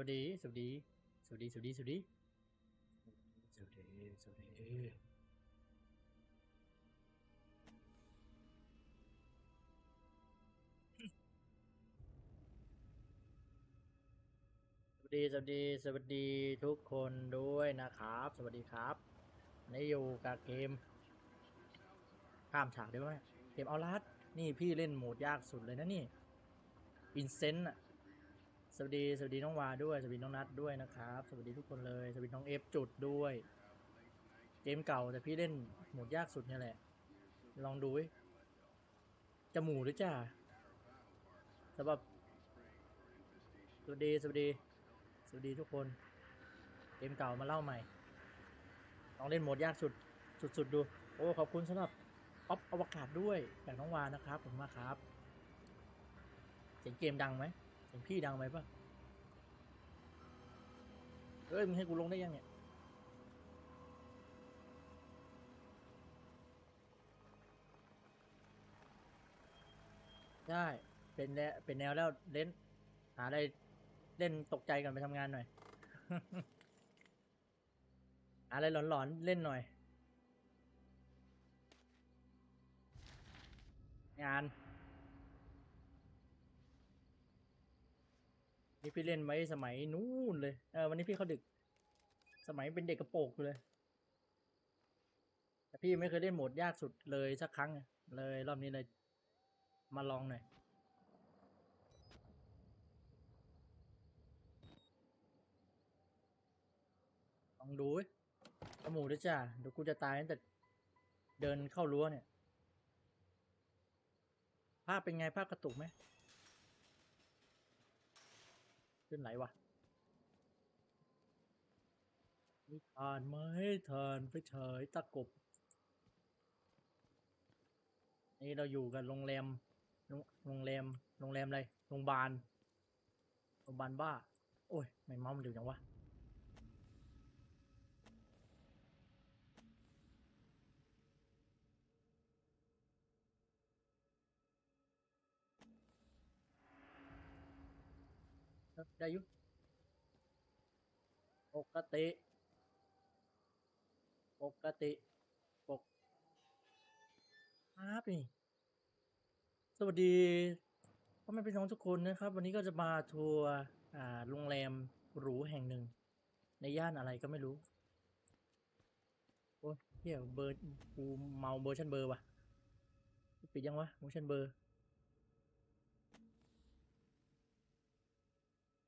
วัสดี สวัสดี สวัสดี สวัสดี สวัสดี สวัสดี สวัสดี สวัสดี สวัสดี สวัสดีทุกคนด้วยนะครับ สวัสดีครับนี่อยู่กับเกม ข้ามฉากได้ไหมเกมเอาลัดนี่พี่เล่นโหมดยากสุดเลยนะนี่ อินเซนต์อะ สวัสดีสวัสดีน้องวาด้วย สวัสดีน้องนัทด้วยนะครับ สวัสดีทุกคนเลย สวัสดีน้องเอฟจุดด้วย เกมเก่าแต่พี่เล่นโหมดยากสุดเนี่ยแหละ ลองดูจะหมูหรือจ้าสำหรับสวัสดีสวัสดี สวัสดีทุกคน เกมเก่ามาเล่าใหม่ ลองเล่นโหมดยากสุดสุดๆดูโอ้ขอบคุณสำหรับออฟอวกาศด้วยจากน้องวานะครับผมมาครับ เสียงเกมดังไหม เสียงพี่ดังไหมปะเฮ้ยมึงให้กูลงได้ยังเนี่ยได้เป็นแล้วเป็นแนวแล้วเล่น หาอะไรเล่นตกใจกันไปทำงานหน่อย หาอะไรหลอนๆเล่นหน่อย งาน นี่พี่เล่นไว้สมัยนู้นเลย เออวันนี้พี่เขาดึก สมัยเป็นเด็กกระโปรงเลย แต่พี่ไม่เคยเล่นโหมดยากสุดเลยสักครั้ง เลยรอบนี้เลย มาลองหน่อยลองดูเว้กระหมูด้วยจ้าเดี๋ยวกูจะตายตั้งแต่เดินเข้ารั้วเนี่ย ภาพเป็นไงภาพกระตุกไหม ขึ้นไหนวะมีทานไหมทานไปเฉยตะกบ นี่เราอยู่กันโรงแรม โรงแรม โรงแรมอะไร โรงพยาบาล โรงพยาบาลบ้า โอ้ย ไม่เมามันเร็วจังวะ ได้อยู่ปกติ ปกติปกครับนี่ สวัสดีพ่อแม่พี่น้องทุกคนนะครับ วันนี้ก็จะมาทัวร์อ่าโรงแรมหรูแห่งหนึ่ง ในย่านอะไรก็ไม่รู้ โอ้ยเฮียเบอร์กูเมาเบอร์ชันเบอร์ว่ะ ปิดยังวะเบอร์ชันเบอร์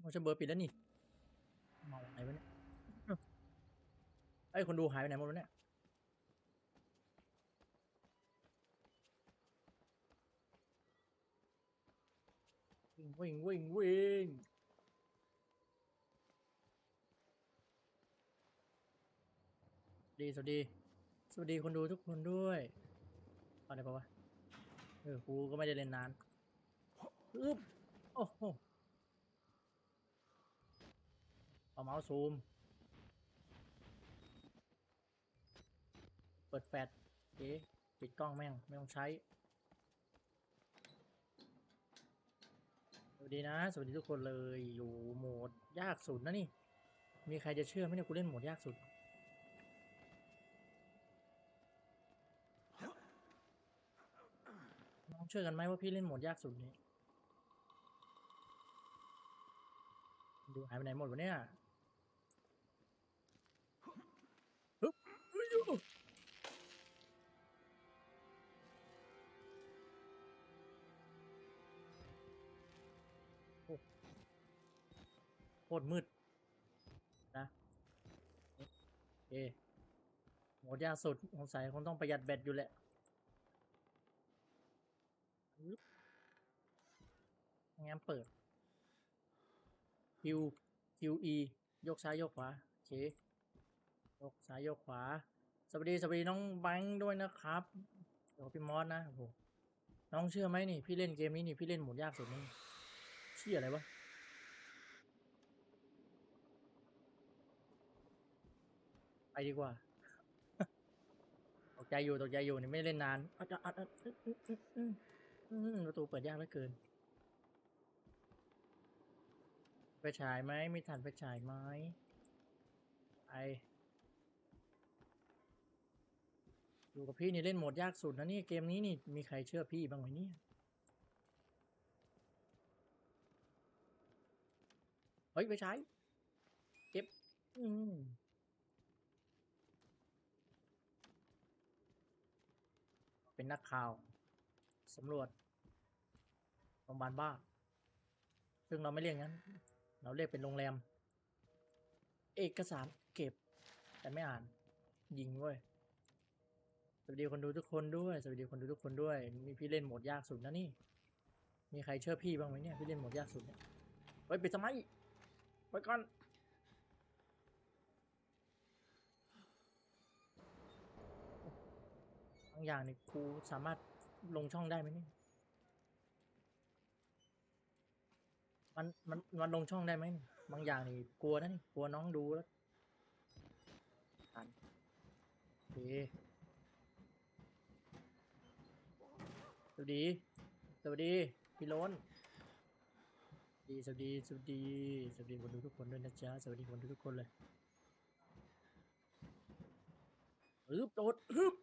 เบอร์ชันเบอร์ปิดแล้วนี่เมาไหนวะเนี่ยไอ้ยคนดูหายไปไหนหมดวะเนี่ยวิ่งวิ่งวิ่งวิ่งดีสวัสดี สวัสดีคนดูทุกคนด้วยเอาได้ปะวะเออกูก็ไม่ได้เล่นนานอึ๊บโอ้โห เอาเมาส์ซูม เปิดแฟลชเอ๊ะปิดกล้องแม่ง ไม่ต้องใช้ สวัสดีนะ สวัสดีทุกคนเลย อยู่โหมดยากสุดนะนี่ มีใครจะเชื่อไหมเนี่ยกูเล่นโหมดยากสุดน้องเชื่อกันไหมว่าพี่เล่นโหมดยากสุดนี้ ดูหายไปไหนหมดวะเนี่ย โคตรมืด นะโอเคโหมดยากสุดสงสัยคงต้องประหยัดแบตอยู่แหละงั้นเปิด Q Q E ยกซ้ายยกขวาโอเคยกซ้ายยกขวา สวัสดีสวัสดีน้องแบงค์ด้วยนะครับเดี๋ยวพี่มอสนะโอ้โหน้องเชื่อไหมนี่ พี่เล่นเกมนี้นี่ พี่เล่นหมดยากสุดนี่ เชื่ออะไรวะไปดีกว่าตกใจอยู่ตกใจอยู่นี่ไม่ได้เล่นนานอัดอัดอัดอึ๊ดอึ๊ดอึ๊ดอึ๊ดอืมประตูเปิดยากเหลือเกินไปฉายไหมมีฐานไปฉายไหมไออยู่กับพี่นี่เล่นโหมดยากสุดนะนี่เกมนี้นี่มีใครเชื่อพี่บ้างไหมเนี่ย ฮ้ยไปใช้เก็บ อืมเป็นนักข่าวสำรวจโรงพยาบาลบ้า ซึ่งเราไม่เรียกงั้น เราเรียกเป็นโรงแรม เอกสารเก็บ แต่ไม่อ่าน ยิงเว้ยสวัสดีคนดูทุกคนด้วย สวัสดีคนดูทุกคนด้วยนี่พี่เล่นโหมดยากสุดนะนี่ มีใครเชื่อพี่บ้างไหมเนี่ย พี่เล่นโหมดยากสุดเนี่ยไว้ยปิดสมัย ไว้ก่อน บางอย่างนี่ครูสามารถลงช่องได้ไหมเนี่ย มันมันมันลงช่องได้ไหมเนี่ยบางอย่างนี่กลัวนะนี่กลัวน้องดูแล้วอ่านโอเคสวัสดี สวัสดี พี่โล้น ดีสวัสดีสวัสดีสวัสดีคนดูทุกคนด้วยนะจ๊ะสวัสดีคนดูทุกคนเลยฮึบโดดฮึบ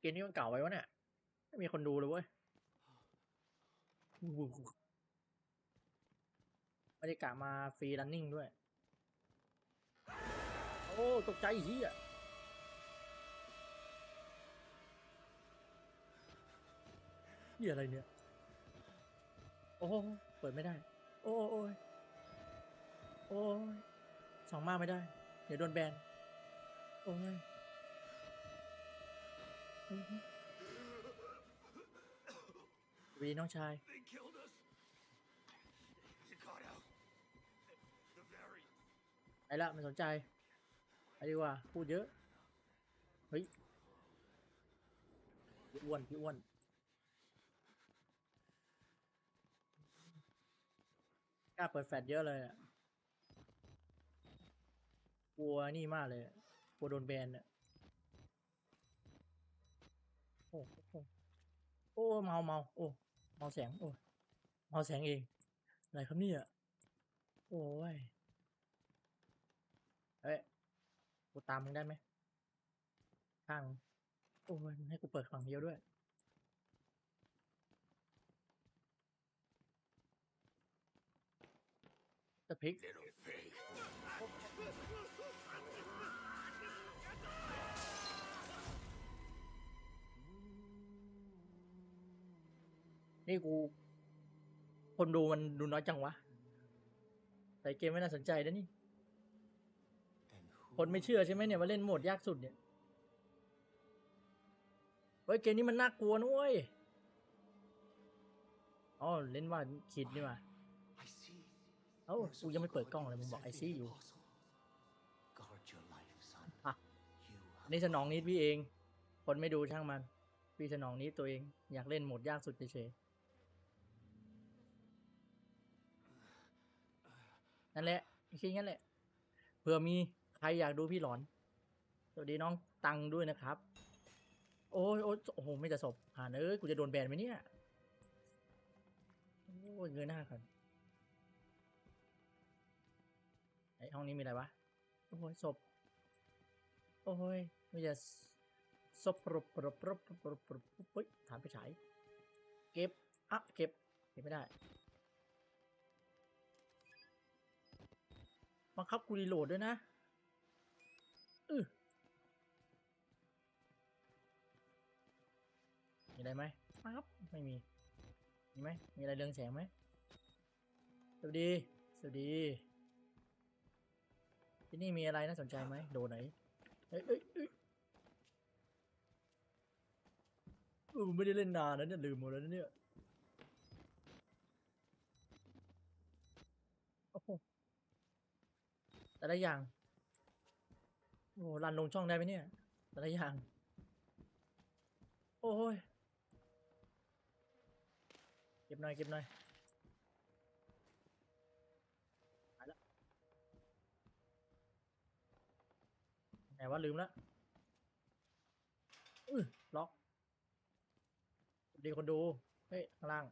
เกมนี้มันเก่าไปวะเนี่ยไม่มีคนดูเลยเว้ยไม่ได้กะมาฟรีรันนิ่งด้วย โอ้ตกใจเฮียเฮียอะไรเนี่ย อ้เปิดไม่ได้ โอ้โอ้ยโอ้ยสองมาไม่ได้ เดี๋ยวโดนแบน โอ้ยวีน้องชาย They killed us. You got out. The very ไปละไม่สนใจไปดีกว่า พูดเยอะ เฮ้ยพี่อ้วนพี่อ้วน กล้าเปิดแฟลชเยอะเลยอะกลัวนี่มากเลยอะกลัวโดนแบนอะโอ้โอ้โอ้เมาเมาโอ้เมาแสงโอ้เมาแสงเองอะไรครับเนี่ยโอ้ยเฮ้ยกูตามมึงได้ไหมข้างโอ้ยมึงให้กูเปิดฝั่งเดียวด้วย จะพลิก little pig. นี่กู คนดูมันดูน้อยจังวะ แต่เกมไม่น่าสนใจนะนี่ And who คนไม่เชื่อใช่ไหมเนี่ยว่าเล่นโหมดยากสุดเนี่ย เฮ้ยเกมนี้มันน่ากลัวนะเว้ยอ๋อเล่นว่าคิดนี่มา I see. เอ้ากูยังไม่เปิดกล้องเลยมึงบอกไอซี่อยู่ Guard your life, son. อะ You อันนี้สนองนิดพี่เอง คนไม่ดูช่างมัน พี่สนองนิดตัวเอง อยากเล่นโหมดยากสุดเฉยๆนั่นแหละคิดงั้นแหละเผื่อมีใครอยากดูพี่หลอน สวัสดีน้องตังด้วยนะครับ โอ้ยโอ้ยโอ้โหไม่จะศพหานเอ้ยกูจะโดนแบนไหมเนี่ย โอ้ยเงยหน้าก่อน ไอห้องนี้มีอะไรวะ โอ้ยศพ โอ้ยไม่จะศพปรบปรบปรบปรบปรบปรบปุ๊บปุ๊บฐานไปฉายเก็บอัพเก็บเก็บไม่ได้บังคับกูรีโหลดด้วยนะอือมีอะไรไหมปั๊บไม่มี มีไหมมีอะไรเรืองแสงไหมสวัสดี สวัสดี ที่นี่มีอะไรน่าสนใจไหมโดไหนเอ้ยเอ้ยเอ้ยเออไม่ได้เล่นนานแล้วเนี่ยลืมหมดแล้วนะเนี่ยโอ้โหแต่ละอย่างโอ้โหรันลงช่องได้ไหมเนี่ย แต่ละอย่าง โอ้ยเก็บหน่อยเก็บหน่อย ไหนว่าลืมแล้วอือล็อกดีคนดู เฮ้ย ข้างล่าง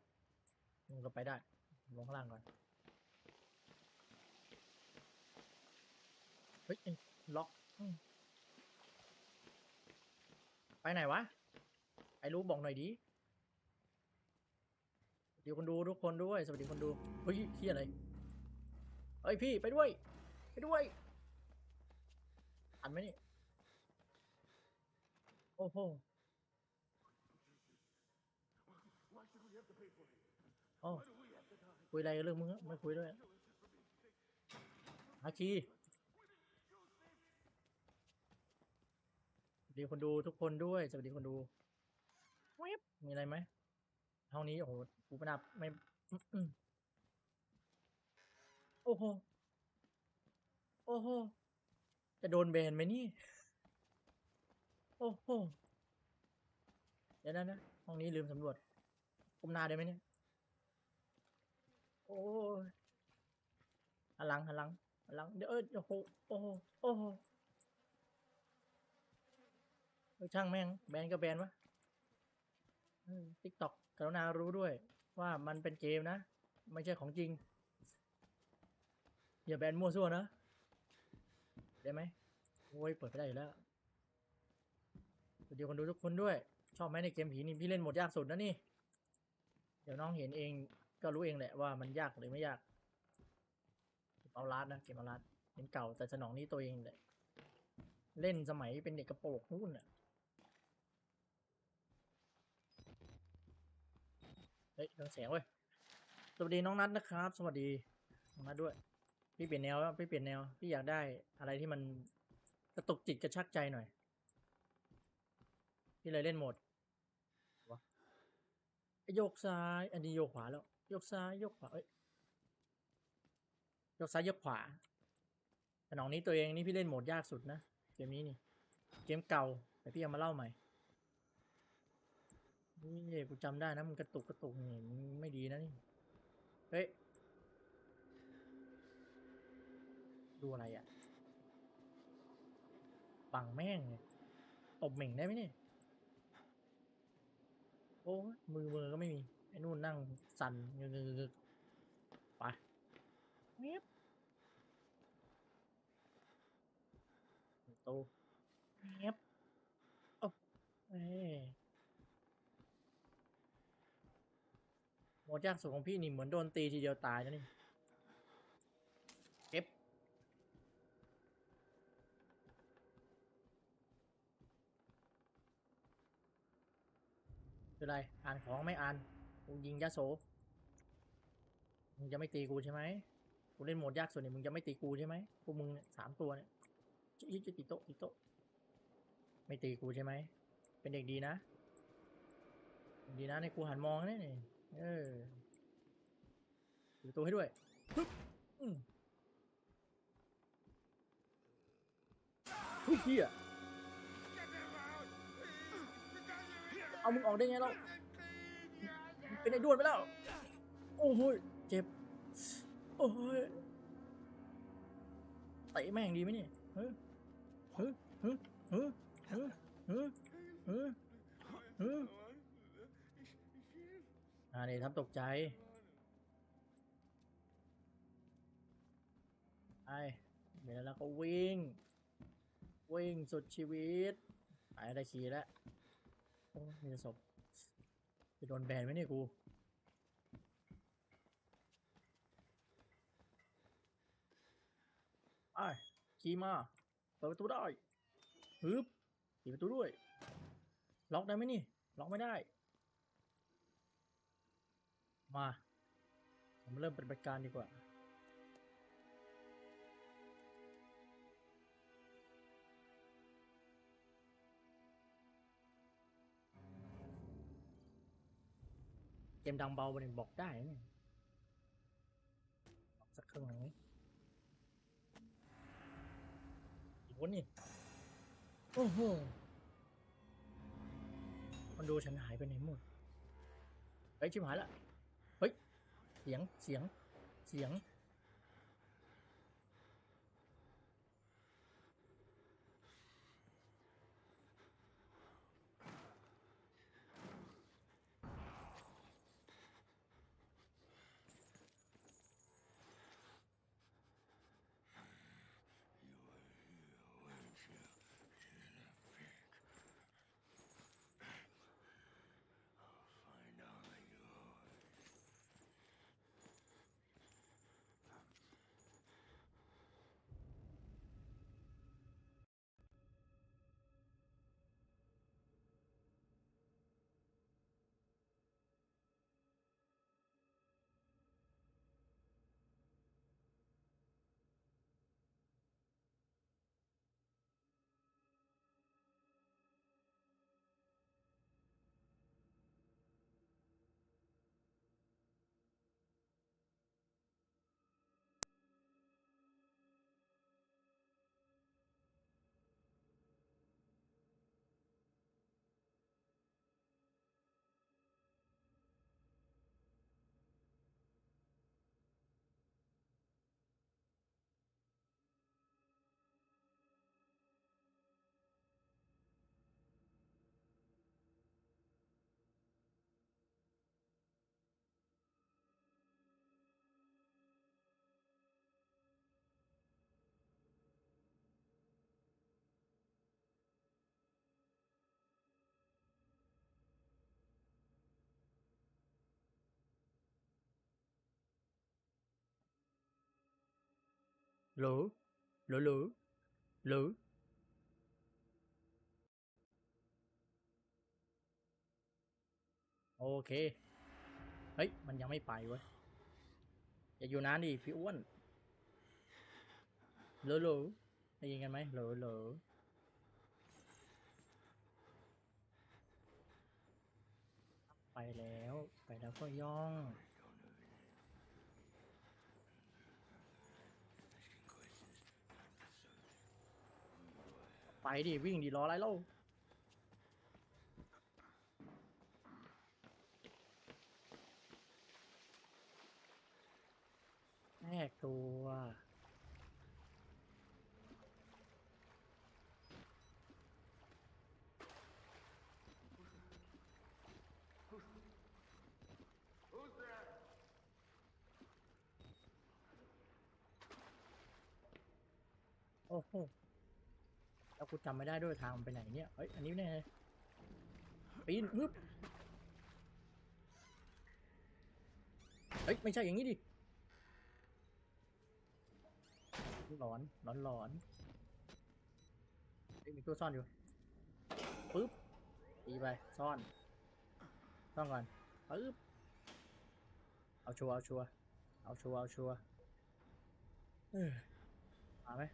ลงเรไปได้ ลงข้างล่างก่อน เฮ้ย ล็อก ไปไหนวะ ไอ้รู้บอกหน่อยดิดีคนดูทุกคนด้วย สวัสดีคนดู เฮ้ยเฮียอะไร เฮ้ยพี่ไปด้วย ไปด้วย อันไหมนี่โอ้โหโอ้คุยอะไรกันเรื่องมึงอะไม่คุยด้วยอาคีสวัสดีคนดูทุกคนด้วยสวัสดีคนดูเว็บมีอะไรไหมห้องนี้โอ้โหกูไม่นับไม่อื้ออื้อโอ้โหโอ้โห จะโดนแบนไหมนี่ โอ้โห เดี๋ยวนะนะ ห้องนี้ลืมสำรวจก้มหน้าได้ไหมเนี่ย โอ้หันหลังหันหลังหันหลัง เดี๋ยวเอยโอ้โห โอ้โห โอ้โหช่างแม่ง แบนก็แบนวะติ๊กต็อกกรุณารู้ด้วย ว่ามันเป็นเกมนะ ไม่ใช่ของจริง อย่าแบนมั่วซั่วนะ ได้ไหมโอ้ยเปิดไม่ได้อยู่แล้วสวัสดีคนดูทุกคนด้วย ชอบไหมในเกมผีนี่พี่เล่นหมดยากสุดนะนี่ เดี๋ยวน้องเห็นเองก็รู้เองแหละว่ามันยากหรือไม่ยากเอาลาดนะเกมเอาลาดเป็นเก่าแต่สนองนี้ตัวเองแหละเล่นสมัยเป็นเด็กกระโปรงนู่นน่ะเฮ้ยเรื่องเสียงเว้ยสวัสดีน้องนัทนะครับ สวัสดีน้องนัทด้วย พี่เปลี่ยนแนวแล้วพี่เปลี่ยนแนวพี่อยากได้อะไรที่มันกระตุกจิตกระชักใจหน่อย พี่เลยเล่นโหมดวะโยกซ้าย อันนี้โยกขวาแล้ว โยกซ้ายโยกขวาเอ้ยโยกซ้ายโยกขวาสนองนี้ตัวเองนี่พี่เล่นโหมดยากสุดนะเกมนี้นี่ เกมเก่าแต่พี่เอามาเล่าใหม่นี่กูจำได้นะมันกระตุกกระตุกนี่ไม่ดีนะนี่เฮ้ย ดูอะไรอะ่ะปังแม่งเนี่ยตบเหม่งได้ไหมเนี่ยโอ้มือมือก็ไม่มี ไอ้นู่นนั่งสั่นเงึกเงึกเงึกไปเงียบโตเงียบโอ้เอ้ยโหมดยากสุดของพี่นี่เหมือนโดนตีทีเดียวตายนะนี่ คืออะไร อ่านของไม่อ่าน กูยิงยาโส มึงจะไม่ตีกูใช่ไหม กูเล่นโหมดยากสุดนี่มึงจะไม่ตีกูใช่ไหมพวกมึงสามตัวเนี่ยจะจะตีโต๊ะตีโต๊ะไม่ตีกูใช่ไหม เป็นเด็กดีนะ ดีนะในกูหันมองนี่เออตีตัวให้ด้วยฮึบอืมเฮ้ย เอามึงออกได้ไงเราเป็นไอ้ด้วนไปแล้ว โอ้โหเจ็บ โอ้ยเตะแม่งดีไหมเนี่ยเฮ้ยเฮ้ยเฮ้ยเฮ้ยเฮ้ยเฮ้ยเฮ้ยเฮ้ยอ่านี่ทำตกใจไอ้เดี๋ยวแล้วก็วิ่ง วิ่งสุดชีวิตไปได้ขี่แล้ว โอ้มีศพจะโดนแบนไหมเนี่ยกูไอ้ขี่มา เปิดประตูได้ฮึบปิดประตูด้วย ล็อกได้ไหมนี่ ล็อกไม่ได้ มาผมเริ่มเปฏิบัติการดีกว่า เกมดังเบาไปเนี่ยบอกได้เนี่ยบอกสักครึ่งหนึ่งไหมอีกคนนี่โอ้โหมันดูฉันหายไปไหนหมดเฮ้ยชิบหายละเฮ้ย เสียงเสียงเสียง หรูหรูหรูหรูโอเค เฮ้ย มันยังไม่ไปเว้ย อย่าอยู่นานดิพี่อ้วนเหลอเหลอได้ยินกันไหมเหลอเหลอไปแล้ว ไปแล้วก็ย่อง ไปดิวิ่งดิรออะไรเล่าแทรกตัว โอ้โห แล้วกูจำไม่ได้ด้วยทางมันไปไหนเนี่ย เฮ้ย อันนี้แน่ปีนฮึบเฮ้ย ไม่ใช่อย่างนี้ดิหลอนหลอนหลอนเฮ้ยมีตัวซ่อนอยู่ปึ๊บตีไป ซ่อน ซ่อนก่อนปึ๊บเอาชัวร์เอาชัวร์เอาชัวร์เอาชัวร์เออมาไหม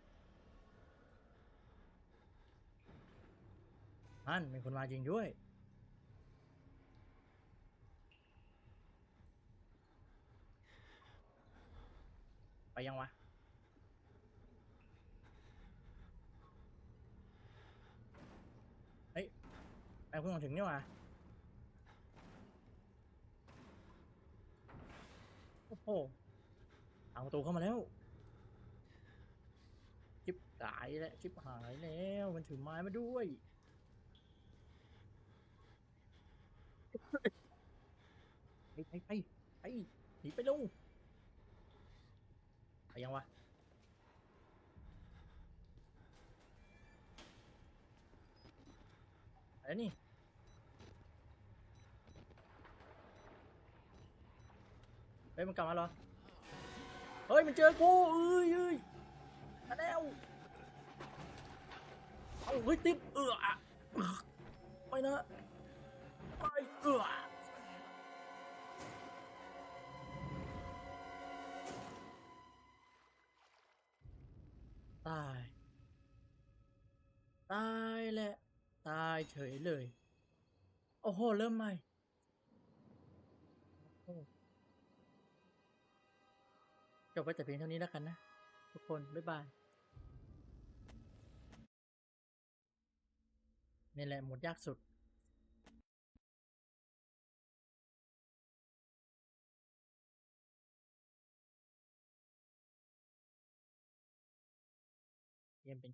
นั่นมีคนมาจริงด้วย ไปยังวะ เฮ้ยแม่งเพิ่งมาถึงนี่หว่าโอ้โหเอาประตูเข้ามาแล้วชิบหายแล้วชิบหายแล้ว มันถือไม้มาด้วย ไปไปไปไปหนีไปลงไปยังวะไปแล้วนี่ เฮ้ยมันกลับมาเหรอ เฮ้ยมันเจอกูเอ้ยเอ้ยมาแล้วเอาเฮ้ยติดเอออะไปนะ ไปเอือตาย ตายแหละ ตายเฉยเลย โอ้โห เริ่มใหม่จบไปแต่เพียงเท่านี้แล้วกันนะ ทุกคน บ๊ายบายนี่แหละหมดยากสุด camping